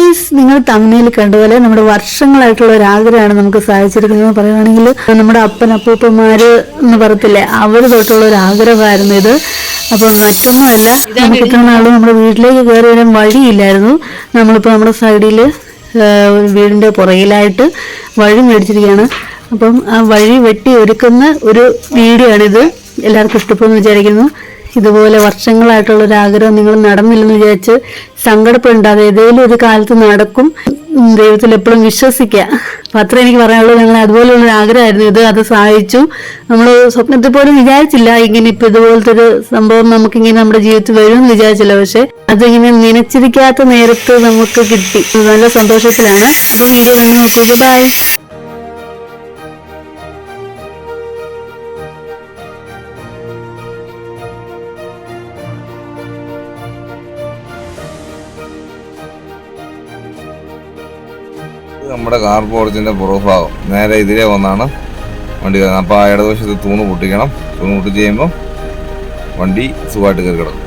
Guys നിങ്ങൾ തമിഴിൽ കണ്ടതുപോലെ നമ്മുടെ വർഷങ്ങളായിട്ടുള്ള ഒരു ആഗ്രഹമാണ് നമുക്ക് സാധിച്ചിരിക്കുന്നത് പറയുകയാണെങ്കിൽ നമ്മുടെ അപ്പൻ അപ്പൂപ്പന്മാര് എന്ന് പറയത്തില്ലേ അവർ തൊട്ടുള്ള ഒരു ആഗ്രഹമായിരുന്നു ഇത്. അപ്പൊ മറ്റൊന്നുമല്ല നമുക്ക് ഇത്ര നാളും നമ്മുടെ വീട്ടിലേക്ക് കയറി വരാൻ വഴിയില്ലായിരുന്നു. നമ്മളിപ്പോൾ നമ്മുടെ സൈഡിൽ വീടിന്റെ പുറകിലായിട്ട് വഴി മേടിച്ചിരിക്കുകയാണ്. അപ്പം ആ വഴി വെട്ടി ഒരുക്കുന്ന ഒരു വീഡിയോ ആണിത് എല്ലാവർക്കും ഇഷ്ടപ്പെടുമെന്ന് വിചാരിക്കുന്നു. ഇതുപോലെ വർഷങ്ങളായിട്ടുള്ള ഒരു ആഗ്രഹം നിങ്ങൾ നടന്നില്ലെന്ന് വിചാരിച്ച് സങ്കടപ്പെടാതെ ഏതെങ്കിലും ഒരു കാലത്ത് നടക്കും. ദൈവത്തിൽ എപ്പോഴും വിശ്വസിക്കുക. അപ്പം അത്ര എനിക്ക് പറയാനുള്ളത് ഞങ്ങൾ അതുപോലെയുള്ളൊരു ആഗ്രഹമായിരുന്നു ഇത് അത് സഹായിച്ചു. നമ്മൾ സ്വപ്നത്തിൽ പോലും വിചാരിച്ചില്ല. ഇങ്ങനെ ഇപ്പം ഇതുപോലത്തെ ഒരു സംഭവം നമുക്കിങ്ങനെ നമ്മുടെ ജീവിതത്തിൽ വരുമെന്ന് വിചാരിച്ചില്ല. പക്ഷെ അതിങ്ങനെ നനച്ചിരിക്കാത്ത നേരത്ത് നമുക്ക് കിട്ടി. നല്ല സന്തോഷത്തിലാണ്. അപ്പോൾ വീഡിയോ കണ്ടു നോക്കൂ ബൈ നമ്മുടെ കാർ പോർച്ചിന്റെ പുറഭാഗം. നേരെ ഇതിലേ വന്നാണ് വണ്ടി വരുന്നത് അപ്പോൾ ആ ഇടതുവശത്ത് തൂണ് പൊട്ടിക്കണം. തൂണ് പൊട്ടിച്ച് കഴിയുമ്പോൾ വണ്ടി സുഖമായിട്ട് കയറി കിടക്കും.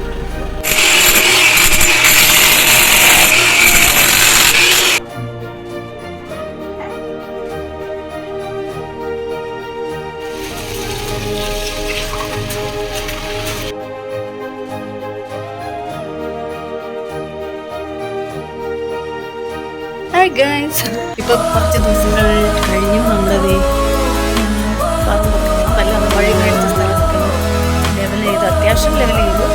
ഗൈസ് ഇപ്പൊ കുറച്ച് ദിവസങ്ങൾ കഴിഞ്ഞു നമ്മളത് നല്ല വഴി കഴിച്ച സ്ഥലത്തൊക്കെ ലെവൽ ചെയ്ത്. അത്യാവശ്യം ലെവൽ ചെയ്തു.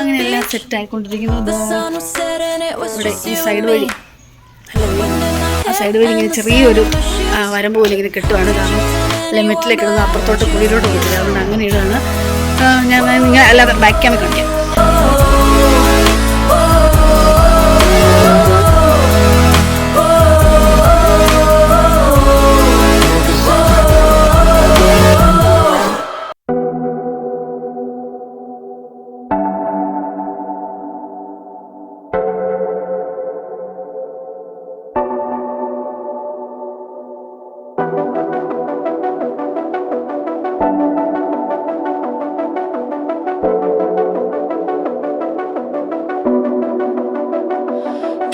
അങ്ങനെ എല്ലാം സെറ്റ് ആയിക്കൊണ്ടിരിക്കുന്നത് സൈഡ് വഴി. ഇങ്ങനെ ചെറിയൊരു വരമ്പ് പോലെ ഇങ്ങനെ കെട്ടുവാണ്. കാരണം ലിമിറ്റിലേക്ക് ഇടുന്ന അപ്പുറത്തോട്ട് കുഴിയിലോട്ട് പോയിട്ടില്ല. അതുകൊണ്ട് അങ്ങനെ ഇടാണ് നിങ്ങൾ എല്ലാവരും ബാക്ക് ക്യാമറ കാണിക്കാം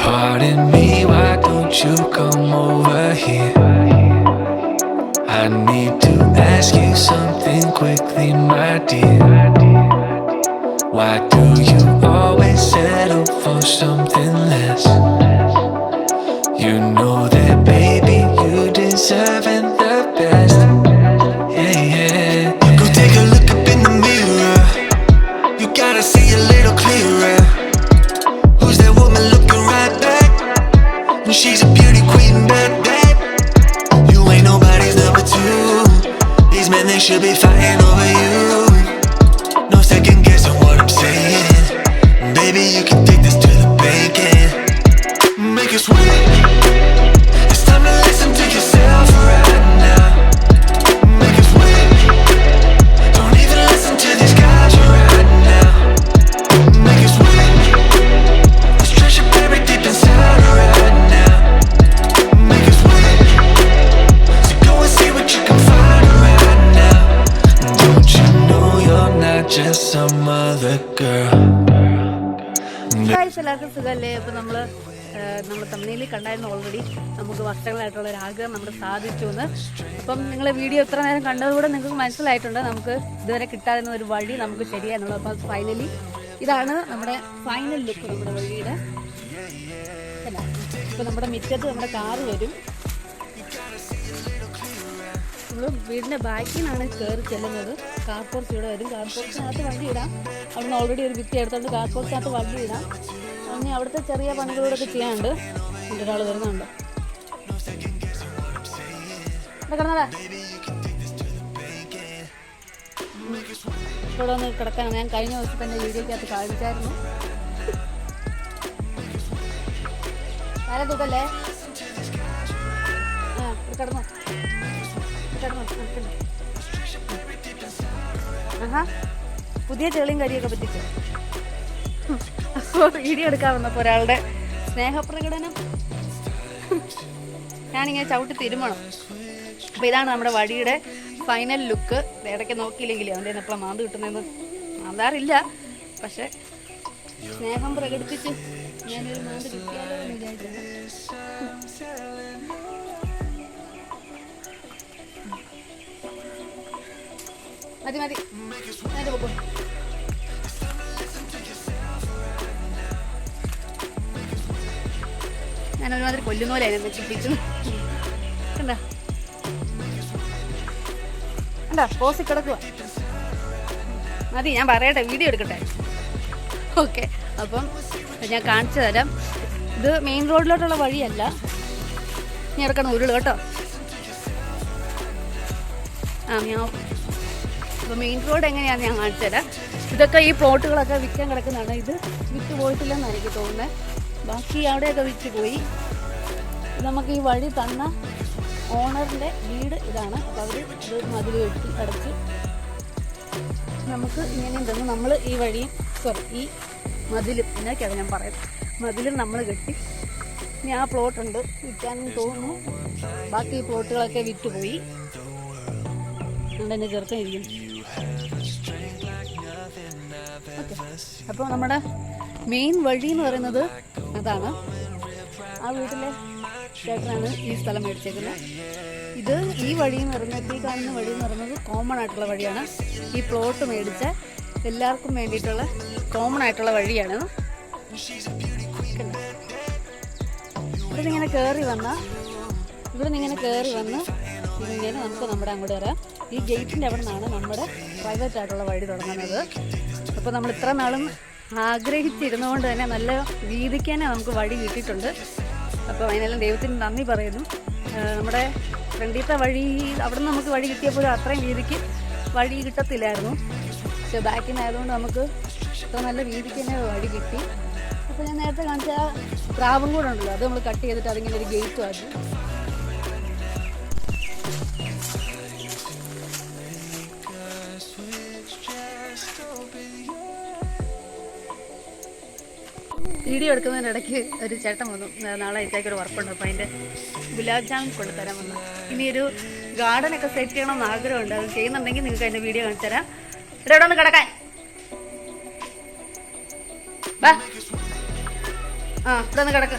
Pardon me, why don't you come over here? I need to ask you something quickly, my dear. Why do you always settle for something less? You know that, baby, you deserve the She'll be fighting over you. Just some other girl? എല്ലാവർക്കും സുഖമല്ലേ? അപ്പോൾ നമ്മൾ നമ്മൾ തമിഴിൽ കണ്ടായിരുന്നു already നമുക്ക് വർഷങ്ങളായിട്ടുള്ള ഒരു ആഗ്രഹം നമുക്ക് സാധിച്ചു എന്ന് അപ്പം നിങ്ങൾ വീഡിയോ എത്ര നേരം കണ്ടതുകൂടെ നിങ്ങൾക്ക് മനസ്സിലായിട്ടുണ്ട്. നമുക്ക് ഇതുവരെ കിട്ടാതിരുന്ന ഒരു വഴി നമുക്ക് ശരിയാന്നുള്ളത് അപ്പോൾ ഫൈനലി ഇതാണ് നമ്മുടെ ഫൈനൽ ലുക്ക് നമ്മുടെ വഴിയുടെ. ഇപ്പം നമ്മുടെ മിറ്റത്ത് നമ്മുടെ കാറ് വരും. നമ്മൾ വീടിന്റെ ബാക്കിൽ നിന്നാണ് കയറി ചെല്ലുന്നത്. കാർ പോർച്ച് ഇവിടെ വരും. കാർ പോർച്ചിനകത്ത് വണ്ടി ഇടാം. അവിടെ നിന്ന് ഓൾറെഡി ഒരു ഭിത്തി എടുത്തുകൊണ്ട് കാർ പോർച്ചിനകത്ത് വണ്ടി ഇടാം. അങ്ങനെ അവിടുത്തെ ചെറിയ പണികളോടൊക്കെ ചെയ്യാനുണ്ട്. എന്റെ ഒരാൾ വരുന്നുണ്ട്. ഇവിടെ ഒന്ന് കിടക്കാൻ ഞാൻ കഴിഞ്ഞ ദിവസത്തെ എന്റെ വീഡിയോക്കകത്ത് കാണിച്ചായിരുന്നു. ആരെ തൂക്കല്ലേ? ആ കിടന്നോ. കിടന്നോ. പുതിയ ചെളിയും കരിയൊക്കെ പറ്റിച്ചു? അപ്പോൾ വീഡിയോ എടുക്കാൻ വന്നപ്പോൾ ഒരാളുടെ സ്നേഹപ്രകടനം. ഞാനിങ്ങനെ ചവിട്ടി തിരുമണം. അപ്പോൾ ഇതാണ് നമ്മുടെ വഴിയുടെ ഫൈനൽ ലുക്ക് ഇടയ്ക്ക് നോക്കിയില്ലെങ്കിൽ അവന്റെ എപ്പോഴാണ് മാന്ത് കിട്ടുന്നതെന്ന്. മാന്താറില്ല. പക്ഷെ സ്നേഹം പ്രകടിപ്പിച്ച് ഞാനൊരു മാന്ത് കിട്ടിയാലോ എന്ന് വിചാരിച്ചു മതി മതി. ഞാൻ ഒരുമാതിരി കൊല്ലുന്ന പോലെ അതിനെ ചിന്തിച്ചു കണ്ടാ? കണ്ടാ? പോസി കിടക്കുക മതി ഞാൻ പറയട്ടെ വീഡിയോ എടുക്കട്ടെ. ഓക്കെ അപ്പം ഞാൻ കാണിച്ചു തരാം. ഇത് മെയിൻ റോഡിലോട്ടുള്ള വഴിയല്ല. ഇറക്കണം ഉരുൾ കേട്ടോ. ആ ഞാൻ അപ്പോൾ മെയിൻ റോഡ് എങ്ങനെയാണ് ഞാൻ കാണിച്ചു തരാം. ഇതൊക്കെ ഈ പ്ലോട്ടുകളൊക്കെ വിൽക്കാൻ കിടക്കുന്നതാണ്. ഇത് വിറ്റ് പോയിട്ടില്ലെന്നാണ് എനിക്ക് തോന്നുന്നത് ബാക്കി അവിടെയൊക്കെ വിറ്റ് പോയി. നമുക്ക് ഈ വഴി തന്ന ഓണറിന്റെ വീട് ഇതാണ്. അപ്പോൾ അവർ ഇത് മതിൽ വെട്ടി അടച്ച് നമുക്ക് ഇങ്ങനെ തന്നു. നമ്മൾ ഈ വഴിയും സോറി ഈ മതിലും എന്നൊക്കെയാണ് ഞാൻ പറയുന്നത് മതിലും നമ്മൾ കെട്ടി. ഇനി ആ പ്ലോട്ടുണ്ട് വിൽക്കാനും തോന്നുന്നു. ബാക്കി പ്ലോട്ടുകളൊക്കെ വിറ്റുപോയി അതുകൊണ്ട് ചെറുക്കം ചെറുക്കായിരിക്കും അപ്പോൾ നമ്മുടെ മെയിൻ വഴി എന്ന് പറയുന്നത് അതാണ്. ആ വീട്ടിലെ ചേട്ടനാണ് ഈ സ്ഥലം മേടിച്ചേക്കുന്നത്. ഇത് ഈ വഴി എന്ന് പറയുന്നത് ഈ കാണുന്ന വഴി എന്ന് പറയുന്നത് കോമൺ ആയിട്ടുള്ള വഴിയാണ്. ഈ പ്ലോട്ട് മേടിച്ച എല്ലാവർക്കും വേണ്ടിയിട്ടുള്ള കോമൺ ആയിട്ടുള്ള വഴിയാണ്. ഇങ്ങനെ കയറി വന്ന ഇവിടെ ഇങ്ങനെ കയറി വന്ന് ഇങ്ങനെ നമുക്ക് നമ്മുടെ അങ്ങോട്ട് വരാം. ഈ ഗേറ്റിന്റെ അവിടെ നിന്നാണ് നമ്മുടെ പ്രൈവറ്റ് ആയിട്ടുള്ള വഴി തുടങ്ങുന്നത്. അപ്പോൾ നമ്മൾ ഇത്ര നാളും ആഗ്രഹിച്ചിരുന്നുകൊണ്ട് തന്നെ നല്ല രീതിക്ക് തന്നെ നമുക്ക് വഴി കിട്ടിയിട്ടുണ്ട്. അപ്പോൾ അതിനെല്ലാം ദൈവത്തിന് നന്ദി പറയുന്നു. നമ്മുടെ ഫ്രണ്ടിത്തെ വഴി അവിടെ നിന്ന് നമുക്ക് വഴി കിട്ടിയപ്പോഴും അത്രയും രീതിക്ക് വഴി കിട്ടത്തില്ലായിരുന്നു. പക്ഷെ ബാക്കിൽ നിന്നായതുകൊണ്ട് നമുക്ക് ഇത്ര നല്ല രീതിക്ക് തന്നെ വഴി കിട്ടി. അപ്പോൾ ഞാൻ നേരത്തെ കാണിച്ച പ്രാവും കൂടെ ഉണ്ടല്ലോ അത് നമ്മൾ കട്ട് ചെയ്തിട്ട് അതിങ്ങനെ ഒരു ഗേറ്റും ആക്കി. വീഡിയോ എടുക്കുന്നതിന്റെ ഇടയ്ക്ക് ഒരു ചേട്ടൻ വന്നു. നാളെ ഇത്തേക്ക് ഒരു വർക്കുണ്ട് അപ്പോൾ അതിന്റെ ഗുലാബ് ജാമുൻ കൊണ്ടുതരാൻ വന്നു. ഇനി ഒരു ഗാർഡനൊക്കെ സെറ്റ് ചെയ്യണമെന്ന് ആഗ്രഹമുണ്ട്. അത് ചെയ്യുന്നുണ്ടെങ്കിൽ നിങ്ങൾക്ക് അതിന്റെ വീഡിയോ കാണിച്ചു തരാം. ഇവിടെ ഒന്ന് കിടക്കാൻ. ആ ഇവിടെ ഒന്ന് കിടക്ക.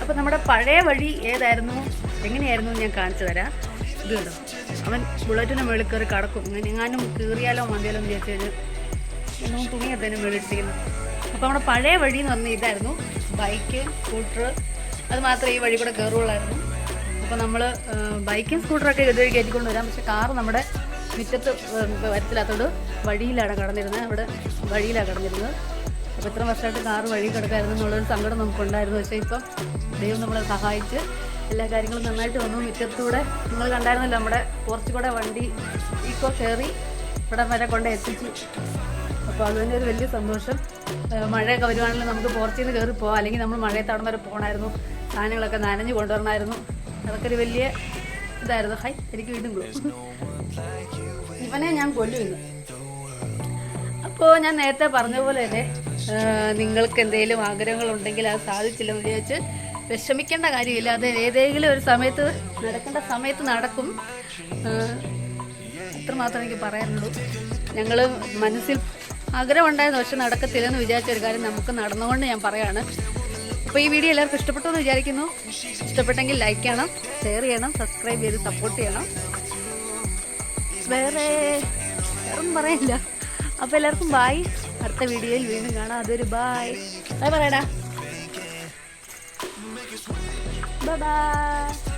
അപ്പം നമ്മുടെ പഴയ വഴി ഏതായിരുന്നു? എങ്ങനെയായിരുന്നു ഞാൻ കാണിച്ചു തരാം. ഇത് അവൻ ബുള്ളറ്റിനും മുകളിൽ കയറി കിടക്കും. എങ്ങാനും കീറിയാലോ മതിയാലോ എന്ന് ചോദിച്ചു കഴിഞ്ഞാൽ തുണിയൊക്കെ അതിന് മേളിട്ടിരിക്കുന്നത് അപ്പോൾ നമ്മുടെ പഴയ വഴി എന്ന് പറഞ്ഞാൽ ഇതായിരുന്നു. ബൈക്ക് സ്കൂട്ടർ അത് മാത്രമേ ഈ വഴി കൂടെ കയറുള്ളായിരുന്നു അപ്പോൾ നമ്മൾ ബൈക്കും സ്കൂട്ടറൊക്കെ ഇതുവഴി കയറ്റിക്കൊണ്ട് വരാം. പക്ഷേ കാറ് നമ്മുടെ മുറ്റത്ത് വരത്തില്ലാത്തതുകൊണ്ട് വഴിയിലാണ് കടന്നിരുന്നത്. അവിടെ വഴിയിലാണ് കടന്നിരുന്നത്. അപ്പോൾ ഇത്ര വർഷമായിട്ട് കാറ് വഴി കിടക്കായിരുന്നു എന്നുള്ളൊരു സങ്കടം നമുക്കുണ്ടായിരുന്നു. പക്ഷേ ഇപ്പം ദൈവം നമ്മളെ സഹായിച്ച് എല്ലാ കാര്യങ്ങളും നന്നായിട്ട് വന്നു. മുറ്റത്തൂടെ നിങ്ങൾ കണ്ടായിരുന്നല്ലോ നമ്മുടെ കുറച്ചുകൂടെ വണ്ടി ഈക്കോ കയറി ഇവിടെ വരെ കൊണ്ട് എത്തിച്ചു. അപ്പോൾ അത് തന്നെ ഒരു വലിയ സന്തോഷം. മഴയൊക്കെ വരുവാണെങ്കിൽ നമുക്ക് നിന്ന് കയറി പോകാം അല്ലെങ്കിൽ നമ്മൾ മഴയെ അവിടെ വരെ പോകണമായിരുന്നു. സാധനങ്ങളൊക്കെ നനഞ്ഞു കൊണ്ടുവരണമായിരുന്നു. അതൊക്കെ ഒരു വലിയ ഇതായിരുന്നു. ഹൈ എനിക്ക് വീണ്ടും ഇവനെ ഞാൻ കൊല്ലുന്നു അപ്പോൾ ഞാൻ നേരത്തെ പറഞ്ഞ പോലെ തന്നെ നിങ്ങൾക്ക് എന്തെങ്കിലും ആഗ്രഹങ്ങളുണ്ടെങ്കിൽ അത് സാധിച്ചില്ലെന്ന് വിചാരിച്ച് വിഷമിക്കേണ്ട കാര്യമില്ല. അത് ഏതെങ്കിലും ഒരു സമയത്ത് നടക്കേണ്ട സമയത്ത് നടക്കും. അത്രമാത്രം എനിക്ക് പറയാനുള്ളൂ. ഞങ്ങൾ മനസ്സിൽ ആഗ്രഹം ഉണ്ടായിരുന്നു പക്ഷെ നടക്കത്തില്ലെന്ന് വിചാരിച്ച ഒരു കാര്യം നമുക്ക് നടന്നുകൊണ്ട് ഞാൻ പറയാണ്. അപ്പോൾ ഈ വീഡിയോ എല്ലാവർക്കും ഇഷ്ടപ്പെട്ടു എന്ന് വിചാരിക്കുന്നു. ഇഷ്ടപ്പെട്ടെങ്കിൽ ലൈക്ക് ചെയ്യണം ഷെയർ ചെയ്യണം സബ്സ്ക്രൈബ് ചെയ്ത് സപ്പോർട്ട് ചെയ്യണം. വേറെ വേറെ ഒന്നും പറയില്ല. അപ്പോൾ എല്ലാവർക്കും ബായ് അടുത്ത വീഡിയോയിൽ വീണ്ടും കാണാം. അതൊരു ബായ് ബൈ പറയടാ. Bye bye